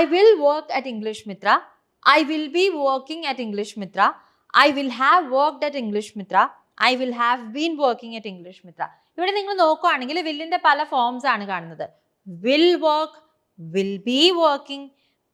I will work at English Mitra I will be working at English Mitra I will have worked at English Mitra I will have been working at English Mitra ഇവിടെ നിങ്ങൾ നോക്കുകയാണെങ്കിൽ വില്ലിന്റെ പല forms ആണ് കാണുന്നത്. Will work will be working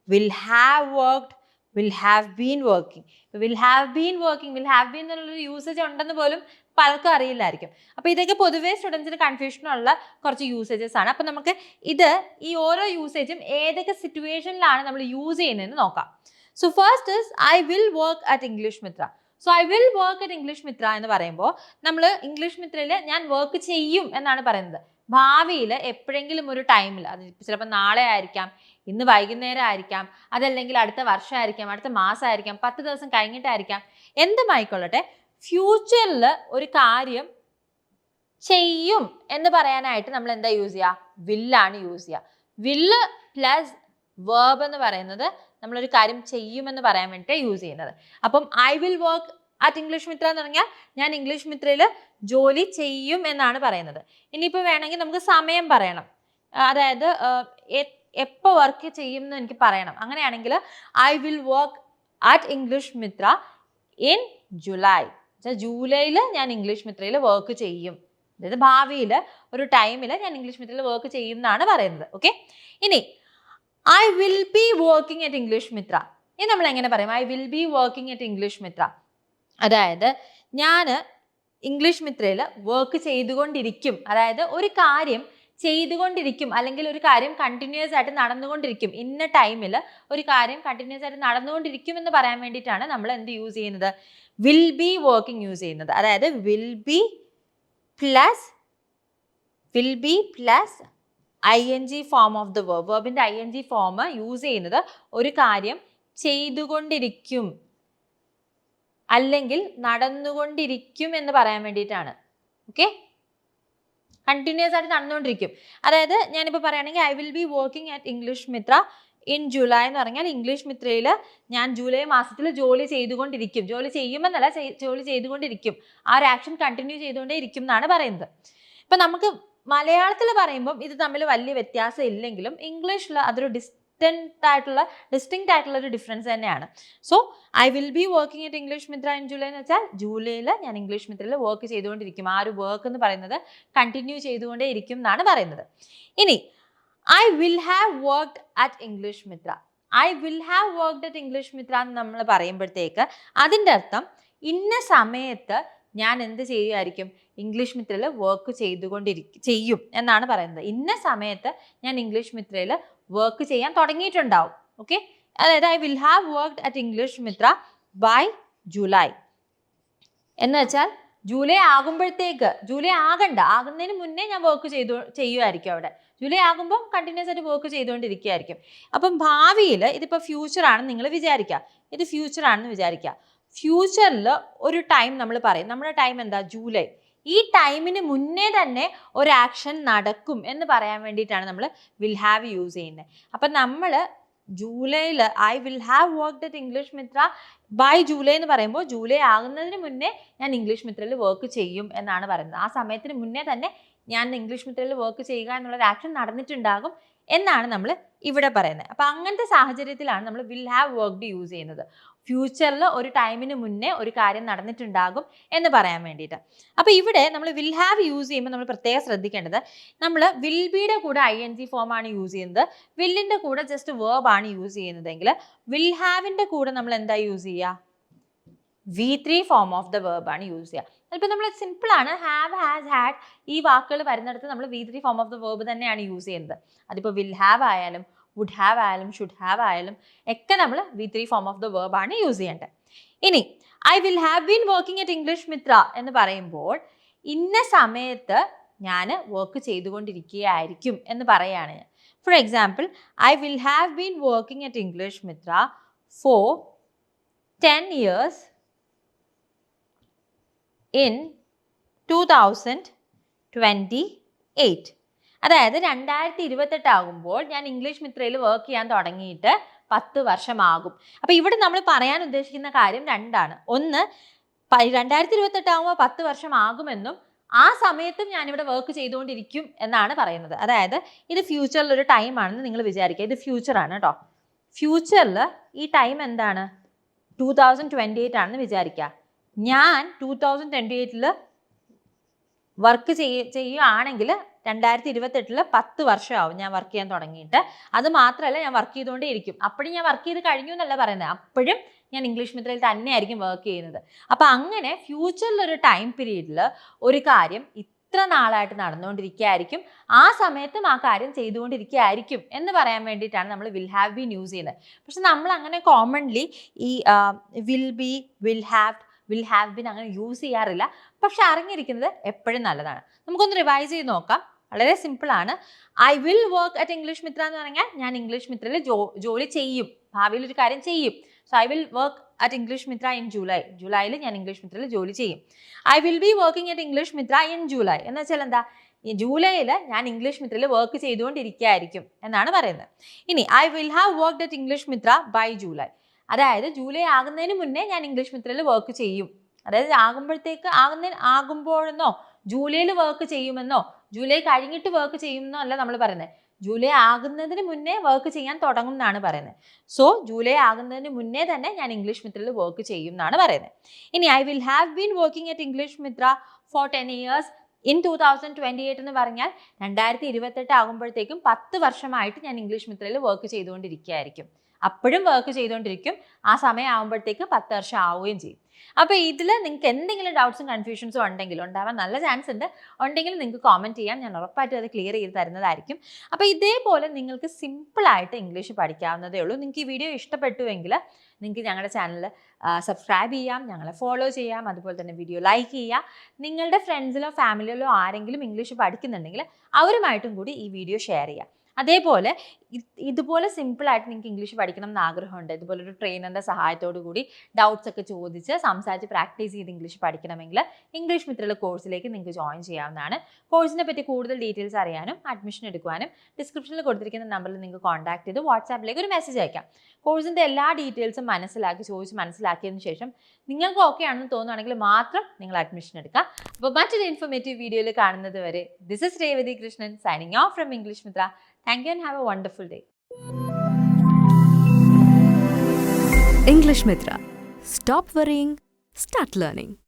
will have worked will have been working will have been working will have been എന്നുള്ളൊരു usage ഉണ്ടെന്ന് പോലും പലർക്കും അറിയില്ലായിരിക്കും. അപ്പോൾ ഇതൊക്കെ പൊതുവേ സ്റ്റുഡൻസിന് കൺഫ്യൂഷനുള്ള കുറച്ച് യൂസേജസ് ആണ്. അപ്പോൾ നമുക്ക് ഇത് ഈ ഓരോ യൂസേജും ഏതൊക്കെ സിറ്റുവേഷനിലാണ് നമ്മൾ യൂസ് ചെയ്യുന്നതെന്ന് നോക്കാം. So first is I will work at English Mitra so I will work at English Mitra എന്ന് പറയുമ്പോൾ നമ്മൾ ഇംഗ്ലീഷ് മിത്രയിൽ ഞാൻ വർക്ക് ചെയ്യും എന്നാണ് പറയുന്നത്. ഭാവിയിൽ എപ്പോഴെങ്കിലും ഒരു ടൈമിൽ അത് ചിലപ്പോൾ നാളെ ആയിരിക്കാം ഇന്ന് വൈകുന്നേരം ആയിരിക്കാം അതല്ലെങ്കിൽ അടുത്ത വർഷമായിരിക്കാം അടുത്ത മാസമായിരിക്കാം പത്ത് ദിവസം കഴിഞ്ഞിട്ടായിരിക്കാം എന്തുമായിക്കൊള്ളട്ടെ ഫ്യൂച്ചറിൽ ഒരു കാര്യം ചെയ്യും എന്ന് പറയാനായിട്ട് നമ്മൾ എന്താ യൂസ് ചെയ്യുക വില്ലാണ് യൂസ് ചെയ്യുക വില്ല് പ്ലസ് വേർബ് എന്ന് പറയുന്നത് നമ്മളൊരു കാര്യം ചെയ്യുമെന്ന് പറയാൻ വേണ്ടിയിട്ട് യൂസ് ചെയ്യുന്നത്. അപ്പം I will work at English Mitra എന്ന് പറഞ്ഞാൽ ഞാൻ ഇംഗ്ലീഷ് മിത്രയിൽ ജോലി ചെയ്യും എന്നാണ് പറയുന്നത്. ഇനിയിപ്പോൾ വേണമെങ്കിൽ നമുക്ക് സമയം പറയണം. അതായത് എപ്പോൾ വർക്ക് ചെയ്യും എന്ന് എനിക്ക് പറയണം. അങ്ങനെയാണെങ്കിൽ I will work at English Mitra in July ജൂലൈയിൽ ഞാൻ ഇംഗ്ലീഷ് മിത്രയിൽ വർക്ക് ചെയ്യും. അതായത് ഭാവിയിൽ ഒരു ടൈമിൽ ഞാൻ ഇംഗ്ലീഷ് മിത്രയിൽ വർക്ക് ചെയ്യും എന്നാണ് പറയുന്നത്. ഓക്കെ ഇനി I will be working at English Mitra ഇനി നമ്മൾ എങ്ങനെ പറയും? I will be working at English Mitra അതായത് ഞാൻ ഇംഗ്ലീഷ് മിത്രയിൽ വർക്ക് ചെയ്തുകൊണ്ടിരിക്കും. അതായത് ഒരു കാര്യം ചെയ്തുകൊണ്ടിരിക്കും. അല്ലെങ്കിൽ ഒരു കാര്യം കണ്ടിന്യൂസ് ആയിട്ട് നടന്നുകൊണ്ടിരിക്കും. ഇന്ന ടൈമിൽ ഒരു കാര്യം കണ്ടിന്യൂസ് ആയിട്ട് നടന്നുകൊണ്ടിരിക്കും എന്ന് പറയാൻ വേണ്ടിയിട്ടാണ് നമ്മൾ എന്ത് യൂസ് ചെയ്യുന്നത്? വിൽ ബി വർക്കിംഗ് യൂസ് ചെയ്യുന്നത്. അതായത് will be plus will be plus I N G form of the verb വേർബിന്റെ I N G form use ചെയ്യുന്നത് ഒരു കാര്യം ചെയ്തുകൊണ്ടിരിക്കും. അല്ലെങ്കിൽ നടന്നുകൊണ്ടിരിക്കും എന്ന് പറയാൻ വേണ്ടിയിട്ടാണ്. ഓക്കെ കണ്ടിന്യൂസ് ആയിട്ട് നടന്നുകൊണ്ടിരിക്കും. അതായത് ഞാനിപ്പോൾ പറയുകയാണെങ്കിൽ I will be working at English Mitra in July എന്ന് പറഞ്ഞാൽ ഇംഗ്ലീഷ് മിത്രയിൽ ഞാൻ ജൂലൈ മാസത്തിൽ ജോലി ചെയ്തുകൊണ്ടിരിക്കും. ജോലി ചെയ്യുമെന്നല്ല ജോലി ചെയ്തുകൊണ്ടിരിക്കും. ആ ഒരു ആക്ഷൻ കണ്ടിന്യൂ ചെയ്തുകൊണ്ടേ ഇരിക്കും എന്നാണ് പറയുന്നത്. ഇപ്പം നമുക്ക് മലയാളത്തിൽ പറയുമ്പം ഇത് തമ്മിൽ വലിയ വ്യത്യാസം ഇല്ലെങ്കിലും ഇംഗ്ലീഷിൽ അതൊരു ഡിസ്റ്റന്റ് ആയിട്ടുള്ള ഡിസ്റ്റിങ്റ്റ് ആയിട്ടുള്ള ഒരു ഡിഫറൻസ് തന്നെയാണ്. So I will be working it English Mitra in July എന്ന് വെച്ചാൽ ജൂലൈയിൽ ഞാൻ ഇംഗ്ലീഷ് മിത്രയിൽ വർക്ക് ചെയ്തുകൊണ്ടിരിക്കും. ആ ഒരു വർക്ക് എന്ന് പറയുന്നത് കണ്ടിന്യൂ ചെയ്തുകൊണ്ടേ ഇരിക്കും എന്നാണ് പറയുന്നത്. ഇനി I will have worked at English Mitra I will have worked at English Mitra എന്ന് നമ്മൾ പറയുമ്പോഴത്തേക്ക് അതിന്റെ അർത്ഥം ഇന്ന സമയത്ത് ഞാൻ എന്ത് ചെയ്യുമായിരിക്കും? ഇംഗ്ലീഷ് മിത്രയിൽ വർക്ക് ചെയ്തുകൊണ്ടിരിക്കും ചെയ്യും എന്നാണ് പറയുന്നത്. ഇന്ന സമയത്ത് ഞാൻ ഇംഗ്ലീഷ് മിത്രയിൽ വർക്ക് ചെയ്യാൻ തുടങ്ങിയിട്ടുണ്ടാവും. ഓക്കെ അതായത് I will have worked at English Mitra by July എന്ന് വെച്ചാൽ ജൂലൈ ആകുമ്പോഴത്തേക്ക് ജൂലൈ ആകണ്ട ആകുന്നതിന് മുന്നേ ഞാൻ വർക്ക് ചെയ്തു ചെയ്യുമായിരിക്കും അവിടെ. ജൂലൈ ആകുമ്പോൾ കണ്ടിന്യൂസ് ആയിട്ട് വർക്ക് ചെയ്തുകൊണ്ടിരിക്കുകയായിരിക്കും. അപ്പം ഭാവിയിൽ ഇതിപ്പോൾ ഫ്യൂച്ചർ ആണെന്ന് നിങ്ങൾ വിചാരിക്കുക. ഇത് ഫ്യൂച്ചർ ആണെന്ന് വിചാരിക്കുക. ഫ്യൂച്ചറിൽ ഒരു ടൈം നമ്മൾ പറയും. നമ്മുടെ ടൈം എന്താ? ജൂലൈ. ഈ ടൈമിന് മുന്നേ തന്നെ ഒരു ആക്ഷൻ നടക്കും എന്ന് പറയാൻ വേണ്ടിയിട്ടാണ് നമ്മൾ വിൽ ഹാവ് യൂസ് ചെയ്യുന്നത്. അപ്പം നമ്മൾ ജൂലൈയിൽ I will have worked at English Mitra by July എന്ന് പറയുമ്പോൾ ജൂലൈ ആകുന്നതിന് മുന്നേ ഞാൻ ഇംഗ്ലീഷ് മിത്രയിൽ വർക്ക് ചെയ്യും എന്നാണ് പറയുന്നത്. ആ സമയത്തിന് മുന്നേ തന്നെ ഞാൻ ഇംഗ്ലീഷ് മിത്രയിൽ വർക്ക് ചെയ്യുക എന്നുള്ളൊരു ആക്ഷൻ നടന്നിട്ടുണ്ടാകും എന്നാണ് നമ്മൾ ഇവിടെ പറയുന്നത്. അപ്പോൾ അങ്ങനത്തെ സാഹചര്യത്തിലാണ് നമ്മൾ വിൽ ഹാവ് വർക്ക്ഡ് യൂസ് ചെയ്യുന്നത്. ഫ്യൂച്ചറിൽ ഒരു ടൈമിന് മുന്നേ ഒരു കാര്യം നടന്നിട്ടുണ്ടാകും എന്ന് പറയാൻ വേണ്ടിയിട്ട്. അപ്പോൾ ഇവിടെ നമ്മൾ വിൽ ഹാവ് യൂസ് ചെയ്യുമ്പോൾ നമ്മൾ പ്രത്യേകം ശ്രദ്ധിക്കേണ്ടത് നമ്മൾ വിൽ ബിയുടെ കൂടെ ഐ എൻ ജി ഫോമാണ് യൂസ് ചെയ്യുന്നത് വില്ലിന്റെ കൂടെ ജസ്റ്റ് വേർബ് ആണ് യൂസ് ചെയ്യുന്നതെങ്കിൽ വിൽ ഹാവിന്റെ കൂടെ നമ്മൾ എന്താ യൂസ് ചെയ്യുക? V three form of the verb ആണ് യൂസ് ചെയ്യുക. അതിപ്പോൾ നമ്മൾ സിമ്പിളാണ് ഹാവ് ഹാസ് ഹാഡ് ഈ വാക്കുകൾ വരുന്നിടത്ത് നമ്മൾ V three form of the verb തന്നെയാണ് യൂസ് ചെയ്യുന്നത്. അതിപ്പോൾ വിൽ ഹാവ് ആയാലും വുഡ് ഹാവ് ആയാലും ഷുഡ് ഹാവ് ആയാലും ഒക്കെ നമ്മൾ V three form of the verb ആണ് യൂസ് ചെയ്യേണ്ടത്. ഇനി I will have been working at English Mitra എന്ന് പറയുമ്പോൾ ഇന്ന സമയത്ത് ഞാൻ വർക്ക് ചെയ്തുകൊണ്ടിരിക്കുകയായിരിക്കും എന്ന് പറയുകയാണ് ഞാൻ. For example I will have been working at English Mitra for ten years in two thousand twenty eight അതായത് രണ്ടായിരത്തി ഇരുപത്തെട്ട് ആകുമ്പോൾ ഞാൻ ഇംഗ്ലീഷ് മിത്രയിൽ വർക്ക് ചെയ്യാൻ തുടങ്ങിയിട്ട് പത്ത് വർഷമാകും. അപ്പോൾ ഇവിടെ നമ്മൾ പറയാൻ ഉദ്ദേശിക്കുന്ന കാര്യം രണ്ടാണ്. ഒന്ന് രണ്ടായിരത്തി ഇരുപത്തെട്ട് ആകുമ്പോൾ പത്ത് വർഷമാകുമെന്നും ആ സമയത്തും ഞാനിവിടെ വർക്ക് ചെയ്തുകൊണ്ടിരിക്കും എന്നാണ് പറയുന്നത്. അതായത് ഇത് ഫ്യൂച്ചറിലൊരു ടൈം ആണെന്ന് നിങ്ങൾ വിചാരിക്കുക. ഇത് ഫ്യൂച്ചറാണ് കേട്ടോ. ഫ്യൂച്ചറിൽ ഈ ടൈം എന്താണ്? ടൂ തൗസൻഡ് ട്വന്റി എയ്റ്റ് ആണെന്ന് വിചാരിക്കുക. ഞാൻ ടൂ തൗസൻഡ് ട്വന്റി എയ്റ്റിൽ വർക്ക് ചെയ്യ ചെയ്യുകയാണെങ്കിൽ രണ്ടായിരത്തി ഇരുപത്തെട്ടിൽ പത്ത് വർഷമാവും ഞാൻ വർക്ക് ചെയ്യാൻ തുടങ്ങിയിട്ട്. അത് മാത്രമല്ല ഞാൻ വർക്ക് ചെയ്തുകൊണ്ടേ ഇരിക്കും അപ്പോഴും ഞാൻ വർക്ക് ചെയ്ത് കഴിഞ്ഞു എന്നല്ല പറയുന്നത് അപ്പോഴും ഞാൻ ഇംഗ്ലീഷ് മിത്രയിൽ തന്നെയായിരിക്കും വർക്ക് ചെയ്യുന്നത്. അപ്പം അങ്ങനെ ഫ്യൂച്ചറിൽ ഒരു ടൈം പീരീഡിൽ ഒരു കാര്യം ഇത്ര നാളായിട്ട് നടന്നുകൊണ്ടിരിക്കുകയായിരിക്കും. ആ സമയത്തും ആ കാര്യം ചെയ്തുകൊണ്ടിരിക്കുകയായിരിക്കും എന്ന് പറയാൻ വേണ്ടിയിട്ടാണ് നമ്മൾ വിൽ ഹാവ് ബീൻ യൂസ് ചെയ്യുന്നത്. പക്ഷെ നമ്മൾ അങ്ങനെ കോമൺലി ഈ will be will have will have been അങ്ങനെ യൂസ് ചെയ്യാറില്ല. പക്ഷെ അറിഞ്ഞിരിക്കുന്നത് എപ്പോഴും നല്ലതാണ്. നമുക്കൊന്ന് റിവൈസ് ചെയ്ത് നോക്കാം. വളരെ സിമ്പിളാണ് I will work at English Mitra എന്ന് പറഞ്ഞാൽ ഞാൻ ഇംഗ്ലീഷ് മിത്രയിൽ ജോലി ചെയ്യും. ഭാവിയിൽ ഒരു കാര്യം ചെയ്യും. So I will work at English Mitra in July ജൂലൈയിൽ ഞാൻ ഇംഗ്ലീഷ് മിത്രയിൽ ജോലി ചെയ്യും. I will be working at English Mitra in July എന്ന് വെച്ചാൽ എന്താ? ജൂലൈയിൽ ഞാൻ ഇംഗ്ലീഷ് മിത്രയിൽ വർക്ക് ചെയ്തുകൊണ്ടിരിക്കുകയായിരിക്കും എന്നാണ് പറയുന്നത്. ഇനി I will have worked at English Mitra by July അതായത് ജൂലൈ ആകുന്നതിന് മുന്നേ ഞാൻ ഇംഗ്ലീഷ് മിത്രയിൽ വർക്ക് ചെയ്യും. അതായത് ആകുമ്പോഴത്തേക്ക് ആകുന്ന ആകുമ്പോഴെന്നോ ജൂലൈയിൽ വർക്ക് ചെയ്യുമെന്നോ ജൂലൈ കഴിഞ്ഞിട്ട് വർക്ക് ചെയ്യുമെന്നോ അല്ല നമ്മൾ പറയുന്നത് ജൂലൈ ആകുന്നതിന് മുന്നേ വർക്ക് ചെയ്യാൻ തുടങ്ങും എന്നാണ് പറയുന്നത് സോ ജൂലൈ ആകുന്നതിന് മുന്നേ തന്നെ ഞാൻ ഇംഗ്ലീഷ് മിത്രയിൽ വർക്ക് ചെയ്യും എന്നാണ് പറയുന്നത് ഇനി I will have been working at English Mitra for ten years in two thousand twenty eight എന്ന് പറഞ്ഞാൽ രണ്ടായിരത്തി ഇരുപത്തെട്ട് ആകുമ്പോഴത്തേക്കും പത്ത് വർഷമായിട്ട് ഞാൻ ഇംഗ്ലീഷ് മിത്രയിൽ വർക്ക് ചെയ്തുകൊണ്ടിരിക്കുകയായിരിക്കും. അപ്പോഴും വർക്ക് ചെയ്തുകൊണ്ടിരിക്കും. ആ സമയം ആകുമ്പോഴത്തേക്ക് പത്ത് വർഷം ആവുകയും ചെയ്യും. അപ്പോൾ ഇതിൽ നിങ്ങൾക്ക് എന്തെങ്കിലും ഡൗട്ട്സും കൺഫ്യൂഷൻസും ഉണ്ടെങ്കിൽ ഉണ്ടാവാൻ നല്ല ചാൻസ് ഉണ്ട്. ഉണ്ടെങ്കിൽ നിങ്ങൾക്ക് കോമന്റ് ചെയ്യാം. ഞാൻ ഉറപ്പായിട്ടും അത് ക്ലിയർ ചെയ്ത് തരുന്നതായിരിക്കും. അപ്പോൾ ഇതേപോലെ നിങ്ങൾക്ക് സിമ്പിളായിട്ട് ഇംഗ്ലീഷ് പഠിക്കാവുന്നതേ ഉള്ളൂ. നിങ്ങൾക്ക് ഈ വീഡിയോ ഇഷ്ടപ്പെട്ടുവെങ്കിൽ നിങ്ങൾക്ക് ഞങ്ങളുടെ ചാനൽ സബ്സ്ക്രൈബ് ചെയ്യാം. ഞങ്ങളെ ഫോളോ ചെയ്യാം. അതുപോലെ തന്നെ വീഡിയോ ലൈക്ക് ചെയ്യാം. നിങ്ങളുടെ ഫ്രണ്ട്സിലോ ഫാമിലിയിലോ ആരെങ്കിലും ഇംഗ്ലീഷ് പഠിക്കുന്നുണ്ടെങ്കിൽ അവരുമായിട്ടും കൂടി ഈ വീഡിയോ ഷെയർ ചെയ്യുക അതേപോലെ ഇതുപോലെ സിമ്പിളായിട്ട് നിങ്ങൾക്ക് ഇംഗ്ലീഷ് പഠിക്കണം എന്ന് ആഗ്രഹമുണ്ട്. ഇതുപോലെ ഒരു ട്രെയിനറിന്റെ സഹായത്തോടു കൂടി ഡൗട്ട്സ് ഒക്കെ ചോദിച്ച് സംസാരിച്ച് പ്രാക്ടീസ് ചെയ്ത് ഇംഗ്ലീഷ് പഠിക്കണമെങ്കിൽ ഇംഗ്ലീഷ് മിത്രയുടെ കോഴ്സിലേക്ക് നിങ്ങൾക്ക് ജോയിൻ ചെയ്യാവുന്നതാണ്. കോഴ്സിനെ പറ്റി കൂടുതൽ ഡീറ്റെയിൽസ് അറിയാനും അഡ്മിഷൻ എടുക്കുവാനും ഡിസ്ക്രിപ്ഷനിൽ കൊടുത്തിരിക്കുന്ന നമ്പറിൽ നിങ്ങൾക്ക് കോൺടാക്ട് ചെയ്ത് വാട്സാപ്പിലേക്ക് ഒരു മെസ്സേജ് അയക്കാം. കോഴ്സിന്റെ എല്ലാ ഡീറ്റെയിൽസും മനസ്സിലാക്കി ചോദിച്ച് മനസ്സിലാക്കിയതിന് ശേഷം നിങ്ങൾക്ക് ഓക്കെ ആണെന്ന് തോന്നുകയാണെങ്കിൽ മാത്രം നിങ്ങൾ അഡ്മിഷൻ എടുക്കുക. അപ്പോൾ മറ്റൊരു ഇൻഫോർമേറ്റീവ് വീഡിയോയിൽ കാണുന്നത് വരെ this is Revathi Krishnan signing off from English Mitra Thank you and have a wonderful day. English Mitra. Stop worrying, start learning.